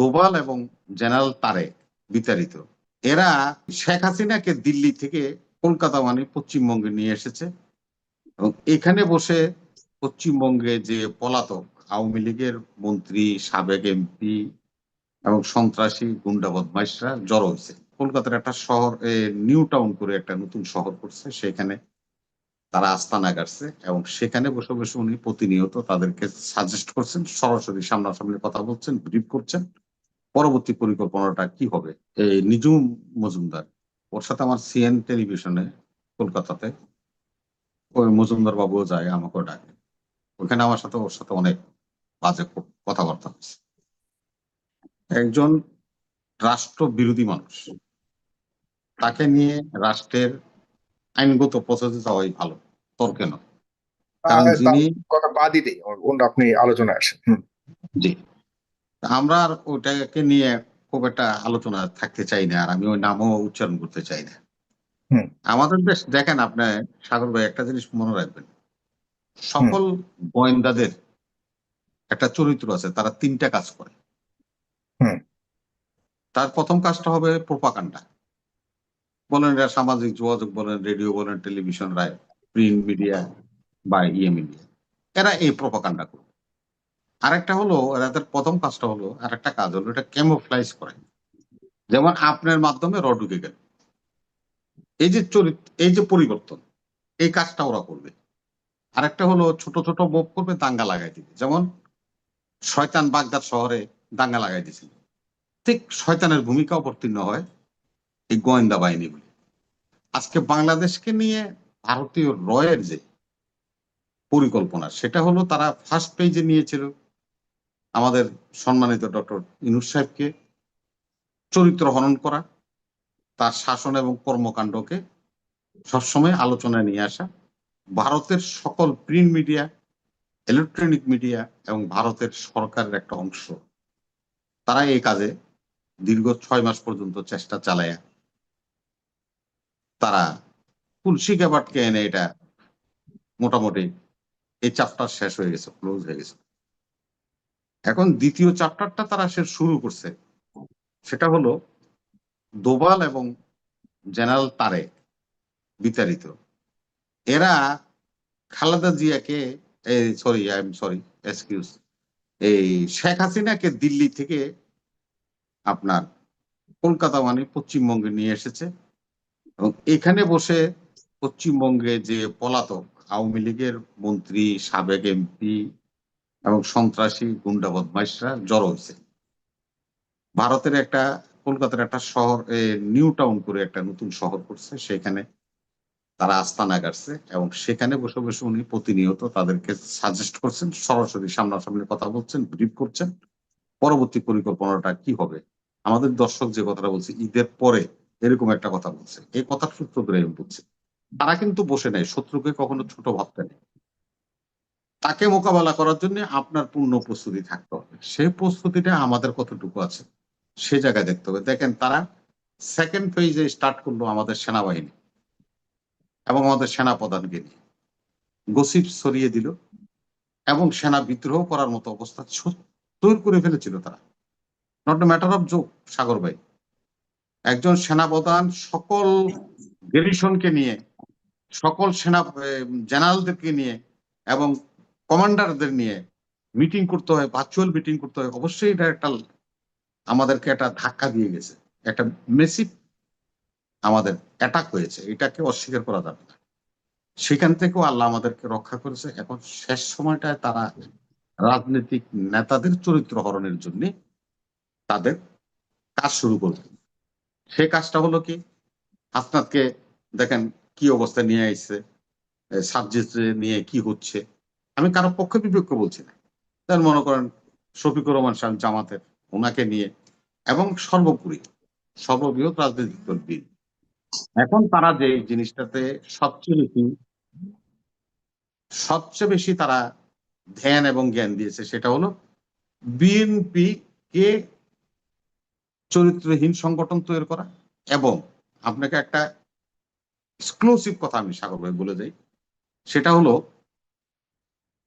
দোবাল এবং জেনারেল তারেক বিতাড়িত। এরা শেখ হাসিনাকে দিল্লি থেকে কলকাতা মানে পশ্চিমবঙ্গে নিয়ে এসেছে এবং এখানে বসে পশ্চিমবঙ্গে যে পলাতক আওয়ামী লীগের মন্ত্রী, সাবেক এমপি এবং সন্ত্রাসী গুন্ডা বদমাইশরা জড়ো হয়েছে। কলকাতার একটা শহর নিউ টাউন করে একটা নতুন শহর করছে। সেখানে তারা আস্তানা গাড়ছে এবং সেখানে বসে বসে উনি প্রতিনিয়ত তাদেরকে সাজেস্ট করছেন, সরাসরি সামনাসামনি কথা বলছেন ব্রিফ করছেন। পরবর্তী পরিকল্পনাটা কি হবে? এই নিজুম মজুমদার ওর সাথে আমার সিএন টেলিভিশনে কলকাতাতে। ওই মজুমদার বাবুও যায় আমাকেও ডাকে। ওখানে আমার সাথে ওর সাথে অনেক বাজে কথাবার্তা হচ্ছে একজন রাষ্ট্র বিরোধী মানুষ। তাকে নিয়ে রাষ্ট্রের আইনগত প্রসেসে যাওয়াই ভালো তর্কে নয়। কারণ যিনি কথা বাদই দেই আপনি আলোচনায় আসেন। জি। আমরা আর ওটাকে নিয়ে খুব একটা আলোচনা থাকতে চাই না আর আমি ওই নামও উচ্চারণ করতে চাই না। আমাদের দেশ দেখেন আপনি সাগর ভাই একটা জিনিস মনে রাখবেন। সকল গোয়েন্দাদের একটা চরিত্র আছে তারা তিনটা কাজ করে। হুম। তার প্রথম কাজটা হবে প্রোপাকাণ্ডা। বলেন এটা সামাজিক যোগাযোগ বলেন রেডিও বলেন টেলিভিশন রায় প্রিন্ট মিডিয়া বা ইয়ে মিডিয়া এরা এই প্রোপাকাণ্ডা করবে আরেকটা হলো এদের প্রথম কাজটা হলো, আরেকটা কাজ হলো, এটা ক্যামোফ্লাইজ করে। যেমন আপনার মাধ্যমে র ঢুকে গেল। এই যে চরিত্র এই যে পরিবর্তন, এই কাজটা ওরা করবে। আরেকটা হলো, ছোট ছোট মুভ করবে, দাঙ্গা লাগাই দিবে। যেমন শয়তান বাগদাদ শহরে দাঙ্গা লাগাই দিয়েছিল। ঠিক শয়তানের ভূমিকা অবতীর্ণ হয় এই গোয়েন্দা বাহিনী বলে। আজকে বাংলাদেশকে নিয়ে ভারতীয় রয়ের যে পরিকল্পনা, সেটা হলো তারা ফার্স্ট পেজে নিয়েছিল। আমাদের সম্মানিত ডক্টর ইনুস সাহেবকে চরিত্র হনন করা, তার শাসন এবং কর্মকাণ্ডকে সবসময় আলোচনায় নিয়ে আসা, ভারতের সকল প্রিন্ট মিডিয়া ইলেকট্রনিক মিডিয়া এবং ভারতের সরকারের একটা অংশ। তারা এই কাজে দীর্ঘ ছয় মাস পর্যন্ত চেষ্টা চালায়। তারা তুলসী গ্যাবার্টকে এনে এটা। মোটামুটি এই চাপটা শেষ হয়ে গেছে ক্লোজ হয়ে গেছে। এখন দ্বিতীয় চ্যাপ্টারটা তারা সে শুরু করছে। সেটা হলো দোবাল এবং জেনারেল তারেক বিতাড়িত। এরা খালেদা জিয়াকে sorry I am sorry excuse এই শেখ হাসিনাকে দিল্লি থেকে আপনার কলকাতা মানে পশ্চিমবঙ্গে নিয়ে এসেছে এবং এখানে বসে পশ্চিমবঙ্গে যে পলাতক আওয়ামী লীগের মন্ত্রী, সাবেক এমপি এবং সন্ত্রাসী গুন্ডা বদমাইশরা জড়ো হয়েছে। ভারতের একটা, কলকাতার একটা শহর নিউ টাউন করে একটা নতুন শহর করছে। সেখানে তারা আস্তানা গাড়ছে এবং সেখানে বসে বসে উনি প্রতিনিয়ত তাদেরকে সাজেস্ট করছেন, সরাসরি সামনাসামনি কথা বলছেন ব্রিফ করছেন। পরবর্তী পরিকল্পনাটা কি হবে? আমাদের দর্শক যে কথাটা বলছে, ঈদের পরে এরকম একটা কথা বলছে। এই কথার সূত্র ধরে বলছি, তারা কিন্তু বসে নেই, শত্রুকে কখনো ছোট ভাবতে নেই। তাকে মোকাবেলা করার জন্য আপনার পূর্ণ প্রস্তুতি থাকতে হবে। সেই প্রস্তুতিটা আমাদের কতটুকু আছে, সে জায়গায় দেখতে হবে। দেখেন, তারা সেকেন্ড ফেজে স্টার্ট করল আমাদের সেনাবাহিনী এবং আমাদের সেনা প্রধানকে নিয়ে। গসিপ সরিয়ে দিল এবং সেনা বিদ্রোহ করার মতো অবস্থা তৈরি করে ফেলেছিল তারা। Not matter of joke Sagar ভাই। একজন সেনাপ্রধান সকল গেরিশনকে নিয়ে, সকল সেনা জেনারেলদেরকে নিয়ে এবং কমান্ডারদের নিয়ে মিটিং করতে হয় ভার্চুয়াল মিটিং করতে হয়, অবশ্যই এটা একটা আমাদেরকে একটা ধাক্কা দিয়ে গেছে। একটা মেসিভ আমাদের অ্যাটাক হয়েছে, এটাকে অস্বীকার করা যাবে না। সেখান থেকেও আল্লাহ আমাদেরকে রক্ষা করেছে। এখন শেষ সময়টায় তারা রাজনৈতিক নেতাদের চরিত্র হরণের জন্য তাদের কাজ শুরু করবে। সে কাজটা হলো কি? হাসনাতকে দেখেন কি অবস্থায় নিয়ে আসছে সাবজেক্ট নিয়ে কি হচ্ছে। আমি কারও পক্ষে বিপক্ষ বলছি না। তার মনে করেন শফিকুর রহমান সাহেব জামাতের ওনাকে নিয়ে এবং সর্বোপরি সর্ববৃহৎ রাজনৈতিক দল এখন তারা যে জিনিসটাতে সবচেয়ে বেশি সবচেয়ে বেশি তারা ধ্যান এবং জ্ঞান দিয়েছে সেটা হলো বিএনপি কে চরিত্রহীন সংগঠন তৈরি করা এবং আপনাকে একটা এক্সক্লুসিভ কথা আমি সাগর ভাই বলে যাই সেটা হলো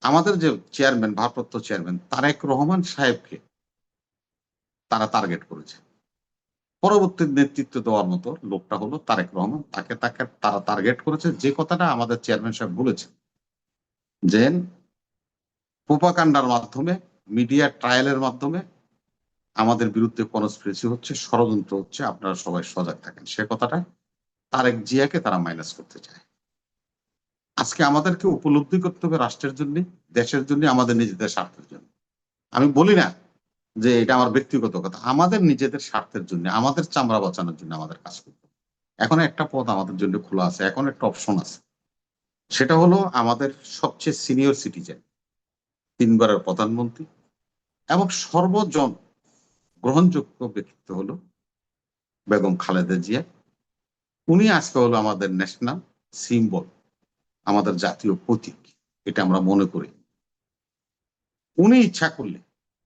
আমাদের যে চেয়ারম্যান ভারপ্রাপ্ত চেয়ারম্যান তারেক রহমান সাহেবকে তারা টার্গেট করেছে। পরবর্তী নেতৃত্ব দেওয়ার মতো লোকটা হলো তারেক রহমান। তাকে তাকে তারা টার্গেট করেছে। যে কথাটা আমাদের চেয়ারম্যান সাহেব বলেছে যে প্রোপাকাণ্ডার মাধ্যমে মিডিয়া ট্রায়ালের মাধ্যমে আমাদের বিরুদ্ধে কনস্পিরেসি হচ্ছে, ষড়যন্ত্র হচ্ছে। আপনারা সবাই সজাগ থাকেন। সে কথাটা তারেক জিয়াকে তারা মাইনাস করতে চায়। আজকে আমাদেরকে উপলব্ধি করতে হবে রাষ্ট্রের জন্য, দেশের জন্য, আমাদের নিজেদের স্বার্থের জন্য। আমি বলি না যে এটা আমার ব্যক্তিগত কথা, আমাদের নিজেদের স্বার্থের জন্য, আমাদের চামড়া বাঁচানোর জন্য আমাদের কাজ করতে এখন একটা পথ আমাদের জন্য খোলা আছে, এখন একটা অপশন আছে। সেটা হলো আমাদের সবচেয়ে সিনিয়র সিটিজেন, তিনবারের প্রধানমন্ত্রী এবং সর্বজন গ্রহণযোগ্য ব্যক্তিত্ব হলো বেগম খালেদা জিয়া। উনি আজকে হলো আমাদের ন্যাশনাল সিম্বল আমাদের জাতীয় প্রতীক এটা আমরা মনে করি। উনি ইচ্ছা করলে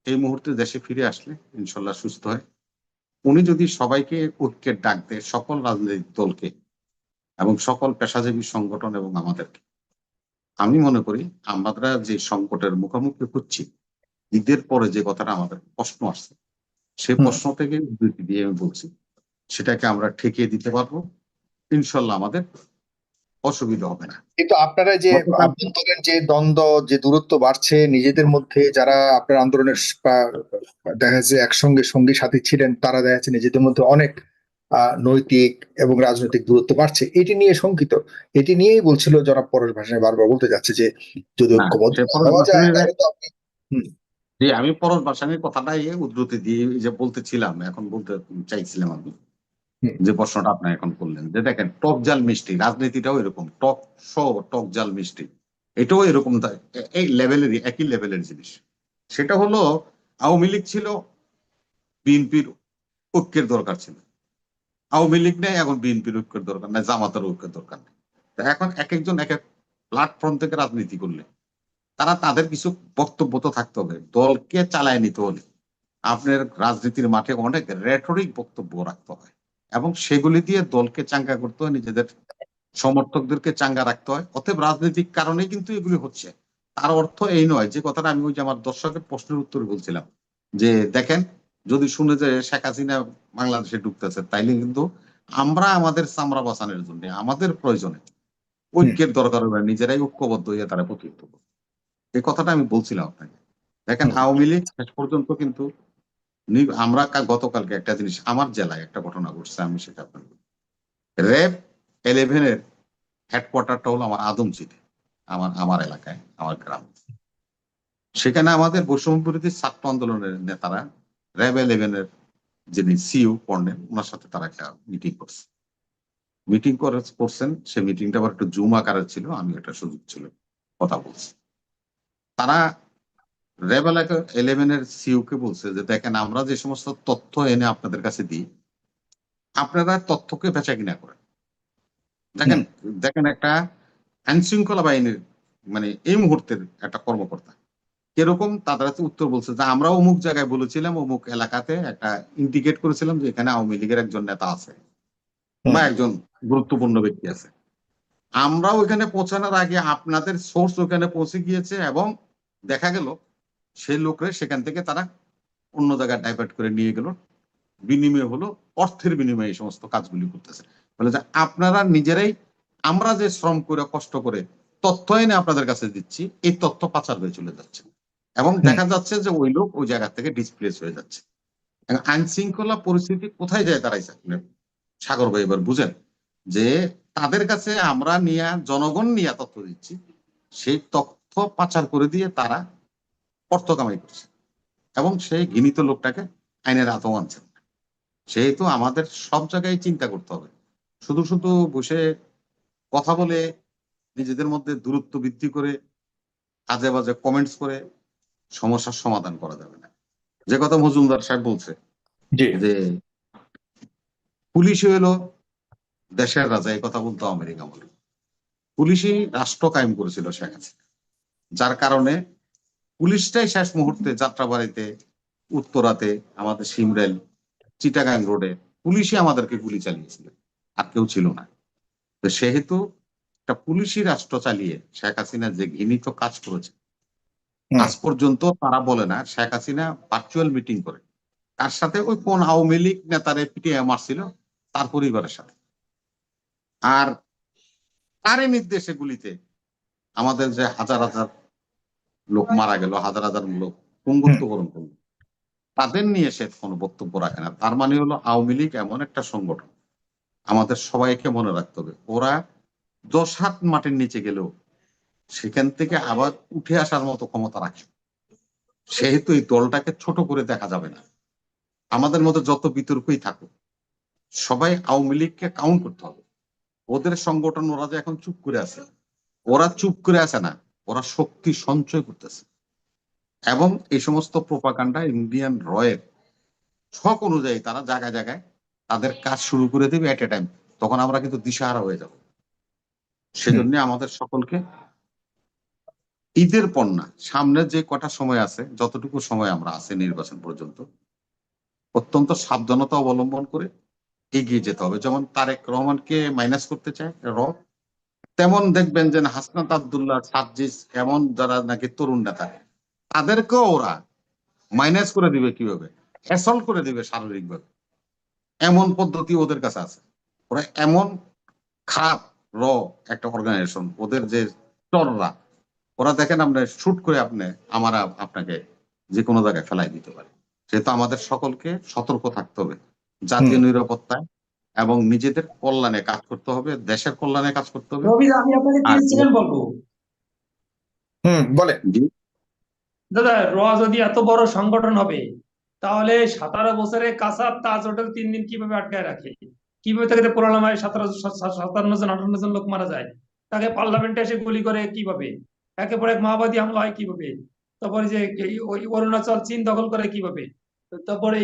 এই মুহূর্তে দেশে ফিরে আসলে ইনশাল্লাহ সুস্থ হয়। উনি যদি সবাইকে ঐক্যের ডাক দেয় সকল রাজনৈতিক দলকে এবং সকল পেশাজীবী সংগঠন এবং আমাদেরকে আমি মনে করি আমরা যে সংকটের মুখোমুখি হচ্ছি ঈদের পরে যে কথাটা আমাদের প্রশ্ন আসছে সেই হুম। প্রশ্ন থেকে উদ্ধৃতি দিয়ে আমি বলছি সেটাকে আমরা ঠেকিয়ে দিতে পারব। ইনশাল্লাহ আমাদের অসুবিধা হবে না। কিন্তু আপনারা যে আভ্যন্তরীণ যে দ্বন্দ্ব যে দূরত্ব বাড়ছে নিজেদের মধ্যে যারা আপনার আন্দোলনের দেখা যাচ্ছে একসঙ্গে সঙ্গী সাথী ছিলেন তারা দেখা যাচ্ছে নিজেদের মধ্যে অনেক নৈতিক এবং রাজনৈতিক দূরত্ব বাড়ছে। এটি নিয়ে শঙ্কিত। এটি নিয়েই বলছিল জনাব পরেশ ভাষায় বারবার বলতে যাচ্ছে যে যদি ঐক্যবদ্ধ আমি পরশ বাসানির কথাটাই উদ্ধৃতি দিয়ে যে বলতেছিলাম এখন বলতে চাইছিলাম আমি। যে প্রশ্নটা আপনি এখন করলেন, যে দেখেন, টক জাল মিষ্টি, রাজনীতিটাও এরকম, টক শো টক জাল মিষ্টি, এটাও এরকম এই লেভেলেরই একই লেভেলের জিনিস। সেটা হলো, আওয়ামী লীগ ছিল, বিএনপির ঐক্যের দরকার ছিল। আওয়ামী লীগ নেই, এখন বিএনপির ঐক্যের দরকার নেই, জামাতের ঐক্যের দরকার নেই। এখন এক একজন, এক এক প্ল্যাটফর্ম থেকে রাজনীতি করলে, তারা তাদের কিছু বক্তব্য তো থাকতে হবে, দলকে চালায় নিতে হলে। আপনার রাজনীতির মাঠে অনেক রেটরিক বক্তব্য রাখতে হয়। এবং সেগুলি দিয়ে দলকে চাঙ্গা করতে হয় নিজেদের সমর্থকদেরকে চাঙ্গা রাখতে হয়। অতএব রাজনৈতিক কারণে কিন্তু এগুলি হচ্ছে। তার অর্থ এই নয় যে কথাটা আমি ওই যে আমার দর্শকের প্রশ্নের উত্তরে বলছিলাম যে দেখেন যদি শুনে যে শেখ হাসিনা বাংলাদেশে ঢুকতেছে তাইলে কিন্তু আমরা আমাদের চামড়া বাঁচানোর জন্য আমাদের প্রয়োজনে ঐক্যের দরকার হবে নিজেরাই ঐক্যবদ্ধ হয়ে তারা প্রতিহিত করবে। এই কথাটা আমি বলছিলাম আপনাকে। দেখেন। আওয়ামী লীগ শেষ পর্যন্ত কিন্তু আমরা গতকালকে একটা জিনিস, আমার জেলায় একটা ঘটনা ঘটছে, আমি সেটা আপনাকে। র্যাব ইলেভেনের হেডকোয়ার্টারটা হলো আমার আদমচিতে আমার আমার এলাকায়, আমার গ্রাম। সেখানে আমাদের বৈষম্য বিরোধী ছাত্র আন্দোলনের নেতারা র্যাব ইলেভেনের যিনি সিইউ কর্নেল ওনার সাথে তারা একটা মিটিং করছে। মিটিং করে, করছেন সে মিটিংটা আবার একটু জুম আকারের ছিল, আমি একটা সুযোগ ছিল, কথা বলছি। তারা র্যাব এলাকা ইলেভেনের সিইউ কে বলছে যে দেখেন আমরা যে সমস্ত তথ্য এনে আপনাদের কাছে দিই আপনারা তথ্যকে বেচা কিনা করেন। দেখেন দেখেন একটা আইন শৃঙ্খলা বাহিনীর মানে এই মুহূর্তের একটা কর্মকর্তা। কীরকম? তাদের উত্তর বলছে যে আমরা অমুক জায়গায় বলেছিলাম অমুক এলাকাতে একটা ইন্ডিকেট করেছিলাম যে এখানে আওয়ামী লীগের একজন নেতা আছে বা একজন গুরুত্বপূর্ণ ব্যক্তি আছে। আমরা ওইখানে পৌঁছানোর আগে আপনাদের সোর্স ওখানে পৌঁছে গিয়েছে এবং দেখা গেল সেই লোকরে সেখান থেকে তারা অন্য জায়গায় ডাইভার্ট করে নিয়ে গেল। বিনিময় হলো অর্থের বিনিময়ে এই সমস্ত কাজগুলি করতেছে। বলে যে আপনারা নিজেরাই আমরা যে শ্রম করে কষ্ট করে তথ্য এনে আপনাদের কাছে দিচ্ছি এই তথ্য পাচার হয়ে চলে যাচ্ছে। এবং দেখা যাচ্ছে যে ওই লোক ওই জায়গা থেকে ডিসপ্লেস হয়ে যাচ্ছে। আইন শৃঙ্খলা পরিস্থিতি কোথায় যায় তারাই আপনি সাগর ভাই এবার বুঝেন যে তাদের কাছে আমরা নিয়ে জনগণ নিয়ে তথ্য দিচ্ছি সেই তথ্য পাচার করে দিয়ে তারা অর্থ কামাই করছে। এবং সেই ঘৃণিত লোকটাকে আইনের আতও আনছেন। সেহেতু আমাদের সব জায়গায় চিন্তা করতে হবে। শুধু শুধু বসে কথা বলে নিজেদের মধ্যে দূরত্ব বৃদ্ধি করে আজে বাজে কমেন্টস করে সমস্যার সমাধান করা যাবে না। যে কথা মজুমদার সাহেব বলছে যে পুলিশ হলো দেশের রাজা এই কথা বলতো আমেরিকা বলে। পুলিশই রাষ্ট্র কায়েম করেছিল শেখ হাসিনা। যার কারণে পুলিশটাই শেষ মুহূর্তে যাত্রাবাড়িতে উত্তরাতে আমাদের সিমরেল চিটাগাং রোডে পুলিশই আমাদেরকে গুলি চালিয়েছিল আর কেউ ছিল না। তো সেহেতু একটা পুলিশই রাষ্ট্র চালিয়ে শেখ হাসিনা যে ঘৃণিত কাজ করেছে আজ পর্যন্ত তারা বলে না শেখ হাসিনা ভার্চুয়াল মিটিং করে। কার সাথে ওই কোন আওয়ামী লীগ নেতারে পিটিয়ে মারছিল তার পরিবারের সাথে। আর তারই নির্দেশে গুলিতে আমাদের যে হাজার হাজার লোক মারা গেল হাজার হাজার লোক পঙ্গুত্বকরণ করল। তাদের নিয়ে সে কোনো বক্তব্য রাখে না। তার মানে হলো আওয়ামী লীগ এমন একটা সংগঠন। আমাদের সবাইকে মনে রাখতে হবে ওরা দশ হাত মাটির নিচে গেলেও সেখান থেকে আবার উঠে আসার মতো ক্ষমতা রাখে। সেহেতু এই দলটাকে ছোট করে দেখা যাবে না। আমাদের মধ্যে যত বিতর্কই থাকুক সবাই আওয়ামী লীগকে কাউন্ট করতে হবে। ওদের সংগঠন ওরা যে এখন চুপ করে আছে ওরা চুপ করে আছে না। ওরা শক্তি সঞ্চয় করতেছে। এবং এই সমস্ত প্রোপাকাণ্ডা ইন্ডিয়ান রয়ের শখ অনুযায়ী তারা জায়গায় জায়গায় তাদের কাজ শুরু করে দেবে এট এ টাইম তখন আমরা কিন্তু দিশাহারা হয়ে যাব। সেজন্য আমাদের সকলকে ঈদের পর না সামনে যে কটা সময় আছে যতটুকু সময় আমরা আছে নির্বাচন পর্যন্ত অত্যন্ত সাবধানতা অবলম্বন করে এগিয়ে যেতে হবে। যেমন তারেক রহমানকে মাইনাস করতে চায় র তেমন দেখবেন যে হাসনাত আবদুল্লাহ সাজ্জিস এমন যারা নাকি তরুণ নেতা। তাদেরকেও ওরা মাইনাস করে দিবে কীভাবে? অ্যাসল্ট করে দিবে শারীরিকভাবে। এমন পদ্ধতি ওদের কাছে আছে। ওরা এমন খারাপ র একটা অর্গানাইজেশন ওদের যে চররা ওরা দেখেন আমরা শুট করে আপনি আমার আপনাকে যে কোনো জায়গায় ফেলাই দিতে পারে। সেহেতু আমাদের সকলকে সতর্ক থাকতে হবে। জাতীয় নিরাপত্তায় এবং নিজেদের কল্যাণে কাজ করতে হবে দেশের কল্যাণে কাজ করতে হবে। আমি আপনাকে আর- বলব। হুম বলেন। দাদা র যদি এত বড় সংগঠন হবে তাহলে সতেরো বছরে কাসাব তাজ হোটেল তিন দিন কীভাবে আটকায় রাখে? কীভাবে তাকে হয় সতেরো সাতান্ন জন আটান্ন জন লোক মারা যায়? তাকে পার্লামেন্টে এসে গুলি করে কীভাবে? একে পর এক মাওবাদী হামলা হয় কীভাবে? তারপরে যে ওই অরুণাচল চীন দখল করে কীভাবে? তারপরে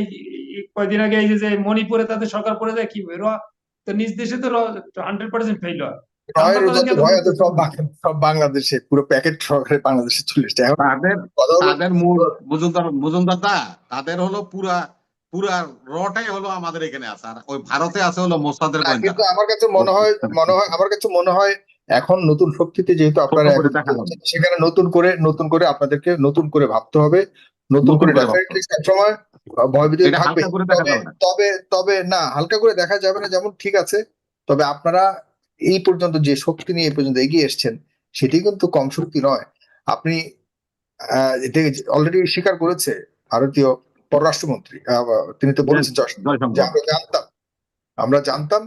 কয়দিন আগে এই যে- মণিপুরে তাদের সরকার পড়ে যায় র তো নিজ দেশে তো হান্ড্রেড পার্সেন্ট ফেইল হয় রয়ের আমরা তাদেরকে যত রয় আছে সব বাংলাদেশে পুরো প্যাকেট সহকারে বাংলাদেশে চলে এসছে। এখন তাদের তাদের মূল মজুমদার মজুমদার তাদের হলো পুরা পুরা রটাই হলো আমাদের এখানে আছে আর ওই ভারতে আছে হলো মোসাদের কিন্তু আমার কাছে মনে হয় মনে হয় আমার কাছে মনে হয় এখন নতুন শক্তিতে যেহেতু আপনারা সেখানে নতুন করে নতুন করে আপনাদেরকে নতুন করে ভাবতে হবে। নতুন করে সবসময় ভয়ভীতি থাকবে। তবে না। তবে না হালকা করে দেখা যাবে না যেমন ঠিক আছে। তবে আপনারা এই পর্যন্ত যে শক্তি নিয়ে এই পর্যন্ত এগিয়ে এসেছেন সেটি কিন্তু কম শক্তি নয়। আপনি আহ অলরেডি স্বীকার করেছে ভারতীয় পররাষ্ট্রমন্ত্রী আহ, তিনি তো বলেছেন যে আমরা জানতাম আমরা জানতাম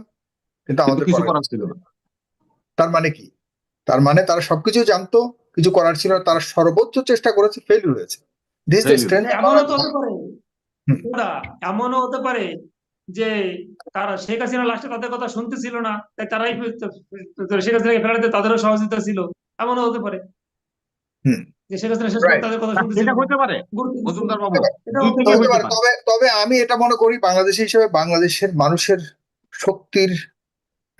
কিন্তু আমাদের কিছু করার করার ছিল না। তার মানে কি? তার মানে তারা সবকিছু জানতো কিছু করার ছিল না তারা সর্বোচ্চ চেষ্টা করেছে ফেল হয়েছে। This the. স্ট্রেংথ এমনও হতে পারে দাদা এমনও হতে পারে যে তারা শেখ হাসিনা লাস্টে তাদের কথা শুনতেছিল না তাই তারাই শেখ হাসিনাকে ফেরাতে তাদেরও সহযোগিতা ছিল। এমনও হতে পারে তবে আমি এটা মনে করি বাংলাদেশি হিসেবে বাংলাদেশের মানুষের শক্তির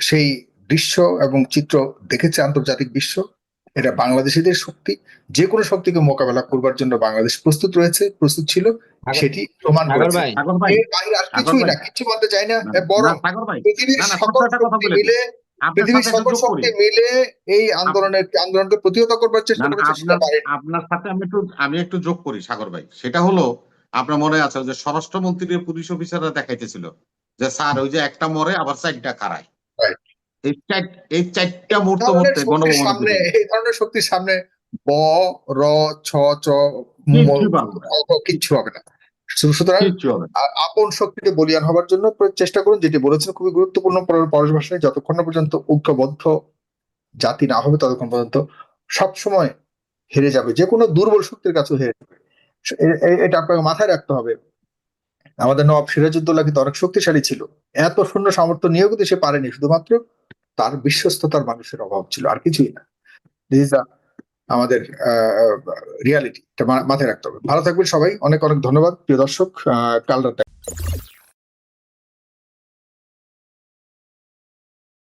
সেই দৃশ্য এবং চিত্র দেখেছে আন্তর্জাতিক বিশ্ব। এটা বাংলাদেশিদের শক্তি। যে কোনো শক্তিকে মোকাবেলা করবার জন্য বাংলাদেশ প্রস্তুত রয়েছে প্রস্তুত ছিল সেটি প্রমাণ সাগর করেছে। ভাই সাগর ভাই এর বাইরে আর কিছুই না কিছু বলতে চাই না বরং পৃথিবীর সকল শক্তি মিলে আপনার পৃথিবীর সাথে সকল শক্তি মিলে এই আন্দোলনের আন্দোলনকে প্রতিহত করবার চেষ্টা করেছে আপনার সাথে আমি একটু আমি একটু যোগ করি সাগর ভাই। সেটা হলো আপনার মনে আছে যে স্বরাষ্ট্রমন্ত্রীর পুলিশ অফিসাররা দেখাইতেছিল যে স্যার ওই যে একটা মরে আবার চারটা কারায় Right. এই এই চারটা গণভবন এই ধরনের শক্তির সামনে ব র ছ চ কিচ্ছু হবে না। সুতরাং আপন শক্তিকে বলিয়ান হবার জন্য চেষ্টা করুন যেটি বলেছেন খুবই গুরুত্বপূর্ণ পর- পরশ ভাষায় যতক্ষণ না পর্যন্ত ঐক্যবদ্ধ জাতি না হবে ততক্ষণ পর্যন্ত সবসময় হেরে যাবে। যে কোনো দুর্বল শক্তির কাছে হেরে যাবে। এটা আপনাকে মাথায় রাখতে হবে। আমাদের নবাব সিরাজউদ্দৌলা কিন্তু অনেক শক্তিশালী ছিল। এত শূন্য সামর্থ্য নিয়েও কিন্তু সে পারেনি শুধুমাত্র তার বিশ্বস্ততার মানুষের অভাব ছিল, আর কিছুই না। আমাদের রিয়ালিটি মাথায় রাখতে হবে। ভালো থাকবেন সবাই। অনেক অনেক ধন্যবাদ। প্রিয় দর্শক কাল রাতে